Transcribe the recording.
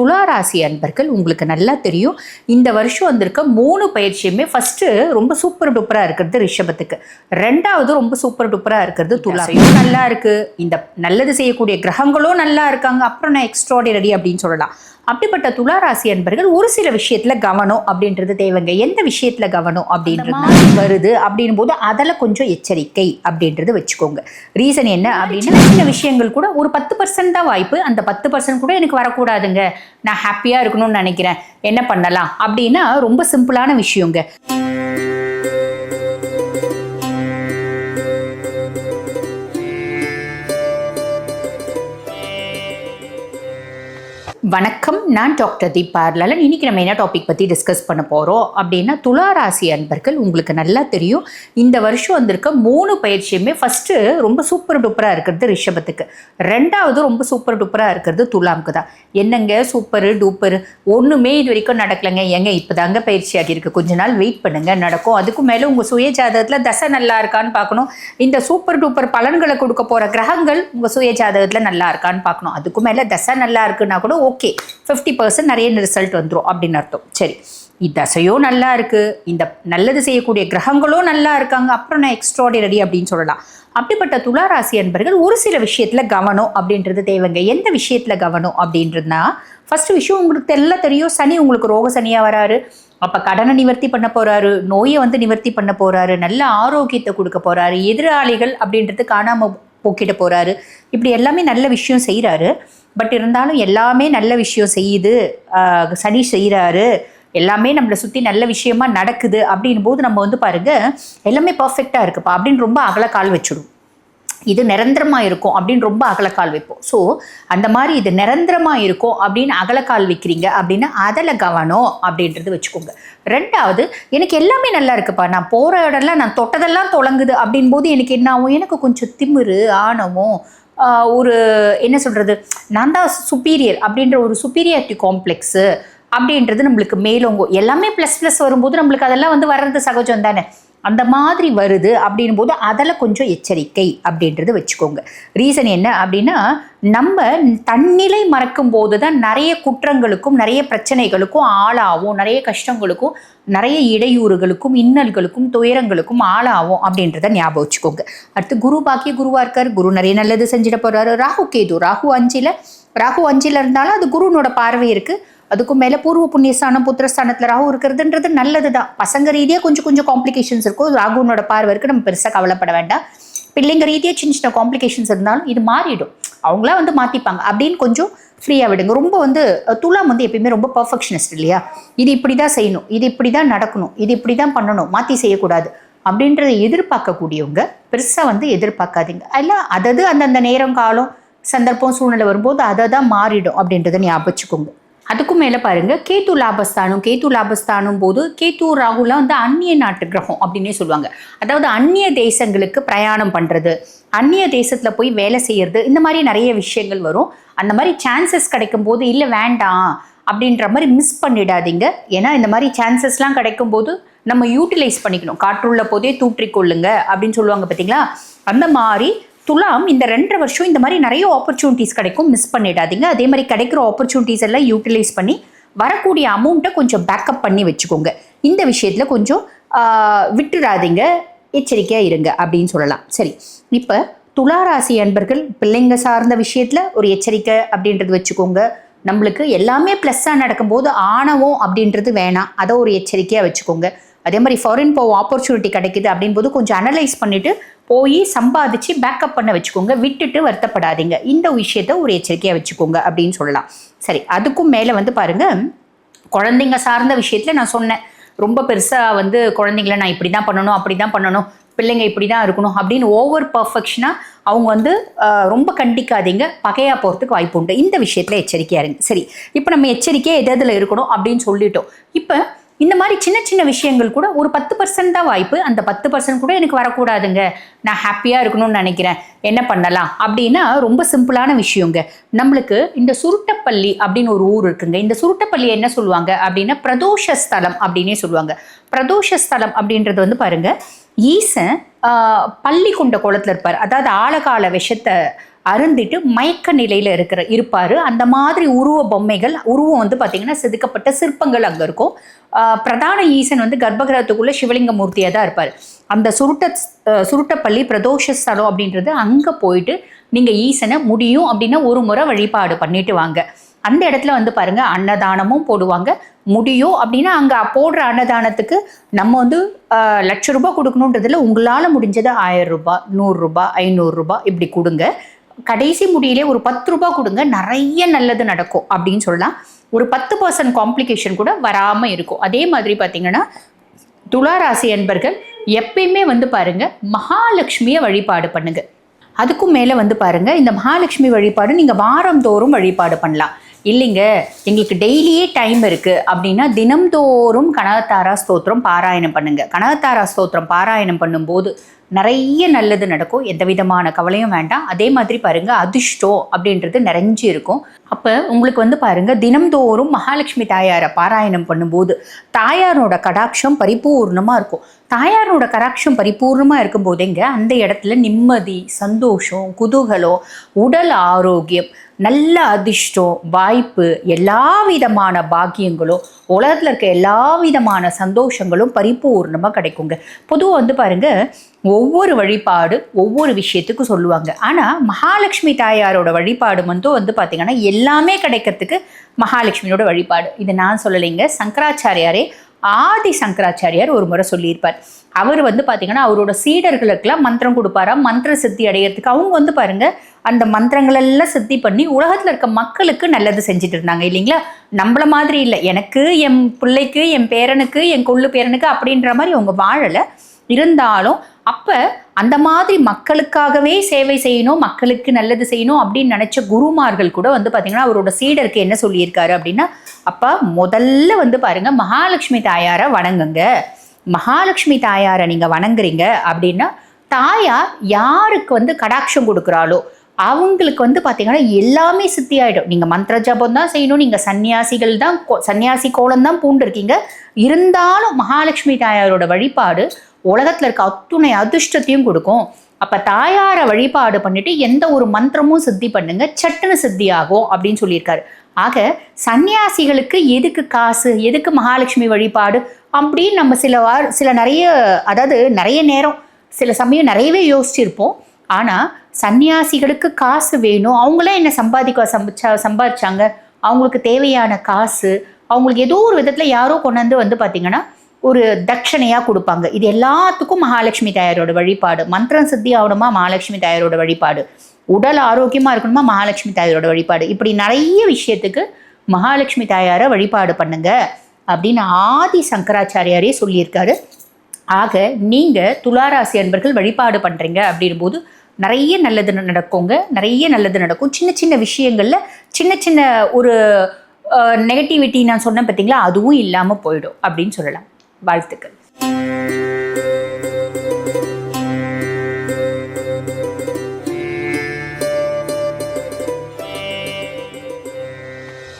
துளாராசி அன்பர்கள் உங்களுக்கு நல்லா தெரியும். இந்த வருஷம் வந்திருக்க மூணு பயிற்சியுமே ஃபர்ஸ்ட் ரொம்ப சூப்பர் டூப்பரா இருக்கிறது ரிஷபத்துக்கு. ரெண்டாவது ரொம்ப சூப்பர் டூப்பரா இருக்கிறது துளாரையும் நல்லா இருக்கு. இந்த நல்லது செய்யக்கூடிய கிரகங்களும் நல்லா இருக்காங்க. அப்புறம் நான் எக்ஸ்ட்ராடினரி அப்படின்னு சொல்லலாம். அப்படிப்பட்ட துளாராசி அன்பர்கள் ஒரு சில விஷயத்துல கவனம் அப்படின்றது தேவைங்க. எந்த விஷயத்துல கவனம் அப்படின்றது வருது அப்படின் போது அதில் கொஞ்சம் எச்சரிக்கை அப்படின்றது வச்சுக்கோங்க. ரீசன் என்ன அப்படின்னா சின்ன விஷயங்கள் கூட ஒரு பத்து பர்சன்ட் தான் வாய்ப்பு. அந்த பத்து பர்சன்ட் கூட எனக்கு வரக்கூடாதுங்க. நான் ஹாப்பியாக இருக்கணும்னு நினைக்கிறேன். என்ன பண்ணலாம் அப்படின்னா ரொம்ப சிம்பிளான விஷயங்க. வணக்கம். நான் டாக்டர் தீபா லலன் இன்னைக்கு நம்ம என்ன டாபிக் பற்றி டிஸ்கஸ் பண்ண போகிறோம் அப்படின்னா துளாராசி அன்பர்கள் உங்களுக்கு நல்லா தெரியும். இந்த வருஷம் வந்திருக்க மூணு பயிற்சியுமே ஃபஸ்ட்டு ரொம்ப சூப்பர் டூப்பராக இருக்கிறது ரிஷபத்துக்கு. ரெண்டாவது ரொம்ப சூப்பர் டூப்பராக இருக்கிறது துலாமுக்கு தான். என்னங்க சூப்பரு டூப்பரு ஒன்றுமே இது வரைக்கும் நடக்கலைங்க. ஏங்க இப்போ தாங்க பயிற்சி ஆகியிருக்கு. கொஞ்ச நாள் வெயிட் பண்ணுங்கள் நடக்கும். அதுக்கு மேலே உங்கள் சுய ஜாதகத்தில் தசை நல்லா இருக்கான்னு பார்க்கணும். இந்த சூப்பர் டூப்பர் பலன்களை கொடுக்க போகிற கிரகங்கள் உங்கள் சுய ஜாதகத்தில் நல்லா இருக்கான்னு பார்க்கணும். அதுக்கு மேலே தசை நல்லா இருக்குன்னா கூட ஓகே ஃபிஃப்டி பர்சன்ட் நிறைய ரிசல்ட் வந்துடும் அப்படின்னு அர்த்தம். சரி தசையோ நல்லா இருக்குது இந்த நல்லது செய்யக்கூடிய கிரகங்களும் நல்லா இருக்காங்க அப்புறம் நான் எக்ஸ்ட்ராடினரி அப்படின்னு சொல்லலாம். அப்படிப்பட்ட துளாராசி அன்பர்கள் ஒரு சில விஷயத்தில் கவனம் அப்படின்றது தேவைங்க. எந்த விஷயத்தில் கவனம் அப்படின்றதுனா ஃபஸ்ட்டு விஷயம் உங்களுக்கு எல்லாம் தெரியும் சனி உங்களுக்கு ரோக சனியாக வராரு. அப்போ கடனை நிவர்த்தி பண்ண போகிறாரு நோயை வந்து நிவர்த்தி பண்ண போகிறாரு நல்ல ஆரோக்கியத்தை கொடுக்க போகிறாரு எதிராளிகள் அப்படின்றது காணாமல் போக்கிட போகிறாரு இப்படி எல்லாமே நல்ல விஷயம் செய்கிறாரு பட் இருந்தாலும் எல்லாமே நல்ல விஷயம் செய்யுது. சனி செய்கிறாரு எல்லாமே நம்மளை சுற்றி நல்ல விஷயமா நடக்குது அப்படின் போது நம்ம வந்து பாருங்க எல்லாமே பர்ஃபெக்டாக இருக்குப்பா அப்படின்னு ரொம்ப அகலக்கால் வச்சுடும். இது நிரந்தரமாக இருக்கும் அப்படின்னு ரொம்ப அகலக்கால் வைப்போம். ஸோ அந்த மாதிரி இது நிரந்தரமாக இருக்கும் அப்படின்னு அகலக்கால் வைக்கிறீங்க அப்படின்னா அதில் கவனம் அப்படின்றது வச்சுக்கோங்க. ரெண்டாவது எனக்கு எல்லாமே நல்லா இருக்குப்பா. நான் போகிற இடம்லாம் நான் தொட்டதெல்லாம் தொடங்குது அப்படின் போது எனக்கு என்ன ஆகும்? எனக்கு கொஞ்சம் திமிரு ஆணவம் ஒரு என்ன சொல்கிறது நான் தான் சுப்பீரியர் அப்படின்ற ஒரு சுப்பீரியாரிட்டி காம்ப்ளெக்ஸு அப்படின்றது நம்மளுக்கு மேலோங்கும். எல்லாமே ப்ளஸ் ப்ளஸ் வரும்போது நம்மளுக்கு அதெல்லாம் வந்து வர்றது சகஜம் தானே அந்த மாதிரி வருது அப்படின் போது அதில் கொஞ்சம் எச்சரிக்கை அப்படின்றது வச்சுக்கோங்க. ரீசன் என்ன அப்படின்னா நம்ம தன்னிலை மறக்கும் போது தான் நிறைய குற்றங்களுக்கும் நிறைய பிரச்சனைகளுக்கும் ஆளாகும் நிறைய கஷ்டங்களுக்கும் நிறைய இடையூறுகளுக்கும் இன்னல்களுக்கும் துயரங்களுக்கும் ஆளாகும் அப்படின்றத ஞாபகம் வச்சுக்கோங்க. அடுத்து குரு பாக்கிய குருவாக இருக்கார். குரு நிறைய நல்லது செஞ்சிட போகிறாரு ராகு கேது ராகு அஞ்சில் ராகு அஞ்சில் இருந்தாலும் அது குருனோட பார்வை இருக்குது அதுக்கும் மேலே பூர்வ புண்ணியஸ்தானம் புத்திரஸ்தானத்தில் ராகு இருக்கிறதுன்றது நல்லது தான் பசங்க ரீதியாக கொஞ்சம் கொஞ்சம் காம்ப்ளிகேஷன்ஸ் இருக்கும். ராகுனோட பார்வை நம்ம பெருசாக கவலைப்பட வேண்டாம். பிள்ளைங்க ரீதியாக சின்ன சின்ன காம்ப்ளிகேஷன்ஸ் இருந்தாலும் இது மாறிடும். அவங்களா வந்து மாற்றிப்பாங்க அப்படின்னு கொஞ்சம் ஃப்ரீயாக விடுங்க. ரொம்ப வந்து துலாம் வந்து எப்பயுமே ரொம்ப பர்ஃபெக்ஷனிஸ்ட் இல்லையா? இது இப்படி தான் செய்யணும். இது இப்படி தான் நடக்கணும். இது இப்படி தான் பண்ணணும். மாற்றி செய்யக்கூடாது. அப்படின்றத எதிர்பார்க்கக்கூடியவங்க பெருசாக வந்து எதிர்பார்க்காதீங்க. எல்லாம் அதது அந்தந்த நேரம் காலம் சந்தர்ப்பம் சூழ்நிலை வரும்போது அதை தான் மாறிடும் அப்படின்றத ஞாபகம் வச்சுக்கோங்க அதுக்கும் மேலே பாருங்க கேத்து லாபஸ்தானம் கேத்து லாபஸ்தானம் போது கேத்து ராகுலாம் வந்து அந்நிய நாட்டு கிரகம் அப்படின்னே சொல்லுவாங்க. அதாவது அந்நிய தேசங்களுக்கு பிரயாணம் பண்ணுறது அந்நிய தேசத்தில் போய் வேலை செய்யறது இந்த மாதிரி நிறைய விஷயங்கள் வரும். அந்த மாதிரி சான்சஸ் கிடைக்கும் போது இல்லை வேண்டாம் அப்படின்ற மாதிரி மிஸ் பண்ணிடாதீங்க. ஏன்னா இந்த மாதிரி சான்சஸ்லாம் கிடைக்கும் போது நம்ம யூட்டிலைஸ் பண்ணிக்கணும். காற்றுள்ள போதே தூற்றிக்கொள்ளுங்க அப்படின்னு சொல்லுவாங்க பார்த்தீங்களா அந்த மாதிரி துலாம் இந்த ரெண்டரை வருஷம் இந்த மாதிரி நிறைய ஆப்பர்ச்சுனிட்டிஸ் கிடைக்கும். மிஸ் பண்ணிடாதீங்க. அதே மாதிரி கிடைக்கிற ஆப்பர்ச்சுனிட்டிஸ் எல்லாம் யூட்டிலைஸ் பண்ணி வரக்கூடிய அமௌண்ட்டை கொஞ்சம் பேக்கப் பண்ணி வச்சுக்கோங்க. இந்த விஷயத்தில் கொஞ்சம் விட்டுடாதீங்க விட்டுறாதீங்க. எச்சரிக்கையாக இருங்க அப்படின்னு சொல்லலாம். சரி. இப்போ துளாராசி அன்பர்கள் பிள்ளைங்க சார்ந்த விஷயத்தில் ஒரு எச்சரிக்கை அப்படின்றது வச்சுக்கோங்க. நம்மளுக்கு எல்லாமே ப்ளஸ்ஸாக நடக்கும்போது ஆணவம் அப்படின்றது வேணாம். அதை ஒரு எச்சரிக்கையாக வச்சுக்கோங்க. அதே மாதிரி ஃபாரின் போக ஆப்பர்ச்சுனிட்டி கிடைக்குது அப்படின்போது கொஞ்சம் அனலைஸ் பண்ணிவிட்டு போய் சம்பாதிச்சு பேக்கப் பண்ண வச்சுக்கோங்க. விட்டுட்டு வருத்தப்படாதீங்க. இந்த விஷயத்த ஒரு எச்சரிக்கையாக வச்சுக்கோங்க அப்படின்னு சொல்லலாம். சரி அதுக்கும் மேலே வந்து பாருங்க. குழந்தைங்க சார்ந்த விஷயத்தில் நான் சொன்னேன். ரொம்ப பெருசாக வந்து குழந்தைங்கள நான் இப்படி தான் பண்ணணும் அப்படி தான் பண்ணணும் பிள்ளைங்க இப்படி தான் இருக்கணும் அப்படின்னு ஓவர் பர்ஃபெக்ஷனாக அவங்க வந்து ரொம்ப கண்டிக்காதீங்க. பகையாக போகிறதுக்கு வாய்ப்பு உண்டு. இந்த விஷயத்தில் எச்சரிக்கையாக இருங்க. சரி இப்போ நம்ம எச்சரிக்கையாக எது எதில் இருக்கணும் அப்படின்னு சொல்லிட்டோம். இப்போ இந்த மாதிரி சின்ன சின்ன விஷயங்கள் கூட ஒரு பத்து பர்சன்ட் தான் வாய்ப்பு. அந்த பத்து பர்சன்ட் கூட எனக்கு வரக்கூடாதுங்க. நான் ஹாப்பியாக இருக்கணும்னு நினைக்கிறேன். என்ன பண்ணலாம்? அப்படின்னா ரொம்ப சிம்பிளான விஷயங்க. நம்மளுக்கு இந்த சுருட்டப்பள்ளி அப்படின்னு ஒரு ஊர் இருக்குங்க. இந்த சுருட்டப்பள்ளி என்ன சொல்லுவாங்க? அப்படின்னா பிரதோஷ ஸ்தலம் அப்படின்னே சொல்லுவாங்க. பிரதோஷ ஸ்தலம் அப்படின்றது வந்து பாருங்க ஈசன் பள்ளி கொண்ட குளத்தில் இருப்பார். அதாவது ஆழகால விஷத்தை அருந்திட்டு மயக்க நிலையில் இருக்கிற இருப்பார். அந்த மாதிரி உருவ பொம்மைகள் உருவம் வந்து பார்த்திங்கன்னா செதுக்கப்பட்ட சிற்பங்கள் அங்கே இருக்கும். பிரதான ஈசன் வந்து கர்ப்பகிரகத்துக்குள்ளே சிவலிங்க மூர்த்தியாக தான் இருப்பார். அந்த சுருட்ட சுருட்டப்பள்ளி பிரதோஷ ஸ்தலம் அப்படின்றது அங்கே போயிட்டு நீங்கள் ஈசனை முடியும் அப்படின்னா ஒரு முறை வழிபாடு பண்ணிட்டு வாங்க. அந்த இடத்துல வந்து பாருங்கள் அன்னதானமும் போடுவாங்க. முடியும் அப்படின்னா அங்கே போடுற அன்னதானத்துக்கு நம்ம வந்து லட்ச ரூபாய் கொடுக்கணுன்றதுல உங்களால் முடிஞ்சது ஆயிரம் ரூபாய் நூறுரூபா ஐநூறுரூபா இப்படி கொடுங்க. கடைசி முடியிலே ஒரு பத்து ரூபாய் கொடுங்க நிறைய நல்லது நடக்கும் அப்படின்னு சொல்லலாம். ஒரு பத்து பர்சன்ட் காம்ப்ளிகேஷன் கூட வராமல் இருக்கும். அதே மாதிரி பார்த்தீங்கன்னா துளாராசி அன்பர்கள் எப்பயுமே வந்து பாருங்க மகாலட்சுமியை வழிபாடு பண்ணுங்க. அதுக்கும் மேலே வந்து பாருங்க இந்த மகாலட்சுமி வழிபாடு நீங்கள் வாரந்தோறும் வழிபாடு பண்ணலாம். இல்லைங்க எங்களுக்கு டெய்லியே டைம் இருக்குது அப்படின்னா தினம்தோறும் கனகத்தாரா ஸ்தோத்திரம் பாராயணம் பண்ணுங்க. கனகத்தாரா ஸ்தோத்திரம் பாராயணம் பண்ணும்போது நிறைய நல்லது நடக்கும். எந்த விதமான கவலையும் வேண்டாம். அதே மாதிரி பாருங்க அதிர்ஷ்டம் அப்படின்றது நிறைஞ்சு இருக்கும். அப்போ உங்களுக்கு வந்து பாருங்க தினம்தோறும் மகாலட்சுமி தாயாரை பாராயணம் பண்ணும்போது தாயாரோட கடாட்சம் பரிபூர்ணமாக இருக்கும். தாயாரோட கடாட்சம் பரிபூர்ணமாக இருக்கும்போதேங்க அந்த இடத்துல நிம்மதி சந்தோஷம் குதூகலம் உடல் ஆரோக்கியம் நல்ல அதிர்ஷ்டம் வாய்ப்பு எல்லா விதமான பாக்கியங்களும் உலகத்தில் இருக்க எல்லா விதமான சந்தோஷங்களும் பரிபூர்ணமாக கிடைக்குங்க. பொதுவாக வந்து பாருங்க ஒவ்வொரு வழிபாடு ஒவ்வொரு விஷயத்துக்கும் சொல்லுவாங்க. ஆனால் மகாலட்சுமி தாயாரோட வழிபாடு மட்டும் வந்து பார்த்திங்கன்னா எல்லாமே கிடைக்கிறதுக்கு மகாலட்சுமியோட வழிபாடு. இது நான் சொல்லலைங்க. சங்கராச்சாரியாரே ஆதி சங்கராச்சாரியார் ஒரு முறை சொல்லியிருப்பார். அவர் வந்து பார்த்தீங்கன்னா அவரோட சீடர்களுக்கெல்லாம் மந்திரம் கொடுப்பாராம் மந்திர சித்தி அடையிறதுக்கு. அவங்க வந்து பாருங்க அந்த மந்திரங்களெல்லாம் சித்தி பண்ணி உலகத்தில் இருக்க மக்களுக்கு நல்லது செஞ்சுட்டு இருந்தாங்க இல்லைங்களா? நம்மள மாதிரி இல்லை. எனக்கு என் பிள்ளைக்கு என் பேரனுக்கு என் கொள்ளு பேரனுக்கு அப்படின்ற மாதிரி அவங்க வாழலை. இருந்தாலும் அப்போ அந்த மாதிரி மக்களுக்காகவே சேவை செய்யணும் மக்களுக்கு நல்லது செய்யணும் அப்படின்னு நினச்ச குருமார்கள் கூட வந்து பார்த்திங்கன்னா அவரோட சீடருக்கு என்ன சொல்லியிருக்காரு அப்படின்னா அப்போ முதல்ல வந்து பாருங்கள் மகாலட்சுமி தாயாரை வணங்குங்க. மகாலட்சுமி தாயாரை நீங்கள் வணங்குறீங்க அப்படின்னா தாயார் யாருக்கு வந்து கடாட்சம் கொடுக்குறாளோ அவங்களுக்கு வந்து பார்த்தீங்கன்னா எல்லாமே சித்தி ஆகிடும் நீங்கள் மந்திர ஜபம் தான் செய்யணும் நீங்கள் சன்னியாசிகள் தான் கோ- சன்னியாசி கோலம் தான் பூண்டிருக்கீங்க. இருந்தாலும் மகாலட்சுமி தாயாரோட வழிபாடு உலகத்தில் இருக்க அத்துணை அதிர்ஷ்டத்தையும் கொடுக்கும். அப்போ தாயாரை வழிபாடு பண்ணிட்டு எந்த ஒரு மந்திரமும் சித்தி பண்ணுங்க சட்டுன்னு சித்தி ஆகும் அப்படின்னு சொல்லியிருக்காரு. ஆக சன்னியாசிகளுக்கு எதுக்கு காசு எதுக்கு மகாலட்சுமி வழிபாடு அப்படின்னு நம்ம சில வார் சில நிறைய அதாவது நிறைய நேரம் சில சமயம் நிறையவே யோசிச்சிருப்போம். ஆனால் சன்னியாசிகளுக்கு காசு வேணும். அவங்களே என்ன சம்பாதிக்க சம்பிச்சா சம்பாதிச்சாங்க அவங்களுக்கு தேவையான காசு அவங்களுக்கு ஏதோ ஒரு விதத்தில் யாரோ கொண்டு வந்து வந்து ஒரு தட்சணையாக கொடுப்பாங்க. இது எல்லாத்துக்கும் மகாலட்சுமி தாயாரோட வழிபாடு. மந்திரம் சித்தி ஆகணுமா? மகாலட்சுமி தாயாரோட வழிபாடு. உடல் ஆரோக்கியமாக இருக்கணுமா? மகாலட்சுமி தாயாரோட வழிபாடு. இப்படி நிறைய விஷயத்துக்கு மகாலட்சுமி தாயாரை வழிபாடு பண்ணுங்க அப்படின்னு ஆதி சங்கராச்சாரியாரே சொல்லியிருக்காரு. ஆக நீங்கள் துளாராசி அன்பர்கள் வழிபாடு பண்ணுறீங்க அப்படின்போது நிறைய நல்லது நடக்குங்க. நிறைய நல்லது நடக்கும். சின்ன சின்ன விஷயங்களில் சின்ன சின்ன ஒரு நெகட்டிவிட்டி நான் சொன்னேன் பார்த்தீங்களா? அதுவும் இல்லாமல் போயிடும் அப்படின்னு சொல்லலாம். வாழ்த்துக்கள்